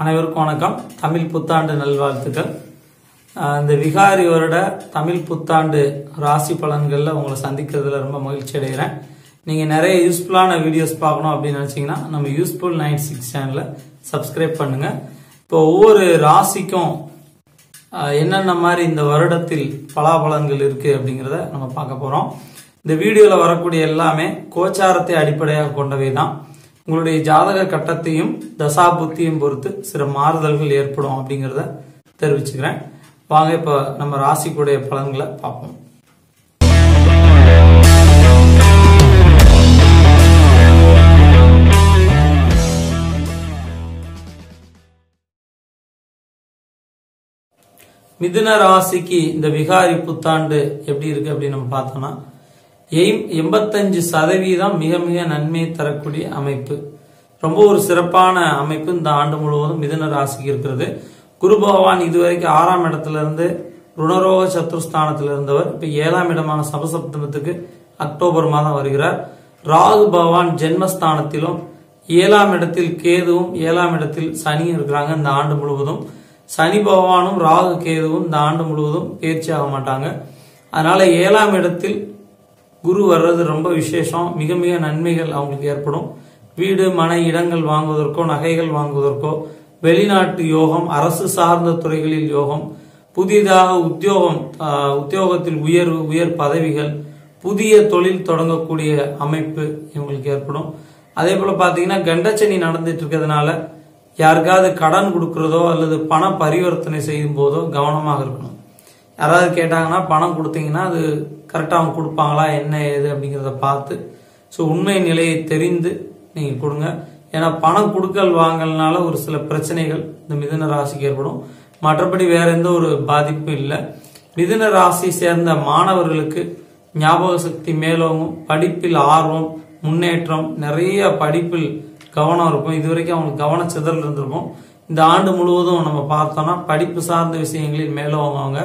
அனைவருக்கும் வணக்கம். தமிழ் புத்தாண்டு நல்வாழ்த்துக்கள். இந்த விகாரி வருட தமிழ் புத்தாண்டு ராசி பலன்களில் உங்களை சந்திக்கிறதுல ரொம்ப மகிழ்ச்சி அடைகிறேன். நீங்கள் நிறைய யூஸ்ஃபுல்லான வீடியோஸ் பார்க்கணும் அப்படின்னு நினச்சிங்கன்னா நம்ம யூஸ்ஃபுல் நைன் சிக்ஸ் சேனலை சப்ஸ்கிரைப் பண்ணுங்கள் இப்போ ஒவ்வொரு ராசிக்கும் என்னென்ன மாதிரி இந்த வருடத்தில் பலாபலன்கள் இருக்குது அப்படிங்கிறத நம்ம பார்க்க போகிறோம் இந்த வீடியோவில் வரக்கூடிய எல்லாமே கோச்சாரத்தை அடிப்படையாக கொண்டவை தான் உங்களுடைய ஜாதக கட்டத்தையும் தசாபுத்தியும் பொறுத்து சில மாறுதல்கள் ஏற்படும் அப்படிங்கிறத தெரிவிச்சுக்கிறேன். வாங்க இப்ப நம்ம ராசிக்குடைய பலன்களை பார்ப்போம். மிதுன ராசிக்கு இந்த விகாரி புத்தாண்டு எப்படி இருக்கு அப்படின்னு நம்ம பார்த்தோம்னா எய்ம் எண்பத்தஞ்சு சதவீதம் மிக மிக நன்மையை தரக்கூடிய அமைப்பு. ரொம்ப ஒரு சிறப்பான அமைப்பு இந்த ஆண்டு முழுவதும் மிதுன ராசிக்கு இருக்கிறது. குரு பகவான் இதுவரைக்கும் ஆறாம் இடத்துல இருந்து ருணரோக சத்துருஸ்தானத்தில் இருந்தவர். இப்ப ஏழாம் இடமான சபசப்தமத்துக்கு அக்டோபர் மாதம் வருகிறார். ராகு பகவான் ஜென்மஸ்தானத்திலும் ஏழாம் இடத்தில் கேதுவும் ஏழாம் இடத்தில் சனியும் இருக்கிறாங்க இந்த ஆண்டு முழுவதும். சனி பகவானும் ராகு கேதுவும் இந்த ஆண்டு முழுவதும் பயிற்சி ஆக மாட்டாங்க. அதனால ஏழாம் இடத்தில் குரு வர்றது ரொம்ப விசேஷம். மிக மிக நன்மைகள் அவங்களுக்கு ஏற்படும். வீடு மனை இடங்கள் வாங்குவதற்கோ நகைகள் வாங்குவதற்கோ வெளிநாட்டு யோகம் அரசு சார்ந்த துறைகளில் யோகம் புதிதாக உத்தியோகம் உத்தியோகத்தில் உயர்வு உயர் பதவிகள் புதிய தொழில் தொடங்கக்கூடிய அமைப்பு இவங்களுக்கு ஏற்படும். அதே போல பாத்தீங்கன்னா கண்டச்சனி நடந்துட்டு இருக்கிறதுனால யாருக்காவது கடன் கொடுக்கறதோ அல்லது பண பரிவர்த்தனை செய்யும் போதோ கவனமாக இருக்கணும். யாராவது கேட்டாங்கன்னா பணம் கொடுத்தீங்கன்னா அது கரெக்டாக அவங்க கொடுப்பாங்களா என்ன ஏது அப்படிங்கிறத பார்த்து ஸோ உண்மை நிலையை தெரிந்து நீங்கள் கொடுங்க. ஏன்னா பணம் கொடுக்கல் வாங்கல்னால ஒரு சில பிரச்சனைகள் இந்த மிதுன ராசிக்கு ஏற்படும். மற்றபடி வேற எந்த ஒரு பாதிப்பும் இல்லை. மிதுன ராசி சேர்ந்த மாணவர்களுக்கு ஞாபக சக்தி மேலோங்கும் படிப்பில் ஆர்வம் முன்னேற்றம் நிறைய படிப்பில் கவனம் இருக்கும். இதுவரைக்கும் அவங்களுக்கு கவன சிதறல் இருந்திருக்கும். இந்த ஆண்டு முழுவதும் நம்ம பார்த்தோம்னா படிப்பு சார்ந்த விஷயங்களில் மேலோங்குவாங்க.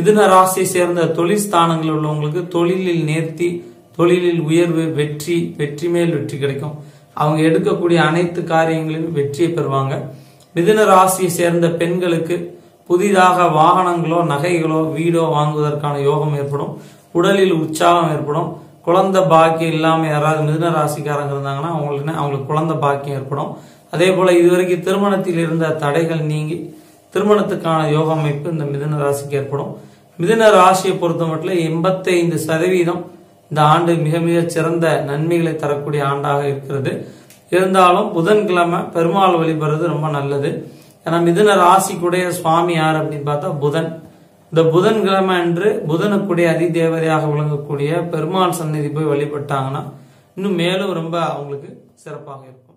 மிதுன ராசியை சேர்ந்த தொழில் ஸ்தானங்கள் உள்ளவங்களுக்கு தொழிலில் நேர்த்தி தொழிலில் உயர்வு வெற்றி வெற்றி மேல் வெற்றி கிடைக்கும். அவங்க எடுக்கக்கூடிய அனைத்து காரியங்களிலும் வெற்றியை பெறுவாங்க. மிதுன ராசியை சேர்ந்த பெண்களுக்கு புதிதாக வாகனங்களோ நகைகளோ வீடோ வாங்குவதற்கான யோகம் ஏற்படும். உடலில் உற்சாகம் ஏற்படும். குழந்தை பாக்கியம் இல்லாம யாராவது மிதுன ராசிக்காரங்க இருந்தாங்கன்னா அவங்களுக்கு அவங்களுக்கு குழந்தை பாக்கியம் ஏற்படும். அதே போல இதுவரைக்கும் திருமணத்தில் இருந்த தடைகள் நீங்கி திருமணத்துக்கான யோக அமைப்பு இந்த மிதன ராசிக்கு ஏற்படும். மிதன ராசியை பொறுத்த மட்டும் எண்பத்தைந்து சதவீதம் இந்த ஆண்டு மிக மிக சிறந்த நன்மைகளை தரக்கூடிய ஆண்டாக இருக்கிறது. இருந்தாலும் புதன்கிழமை பெருமாள் வழிபடுறது ரொம்ப நல்லது. ஏன்னா மிதுன ராசிக்குடைய சுவாமி யார் அப்படின்னு பார்த்தா புதன். இந்த புதன்கிழமை அன்று புதனுக்குடைய அதிதேவதையாக விளங்கக்கூடிய பெருமாள் சந்நிதி போய் வழிபட்டாங்கன்னா இன்னும் மேலும் ரொம்ப அவங்களுக்கு சிறப்பாக இருக்கும்.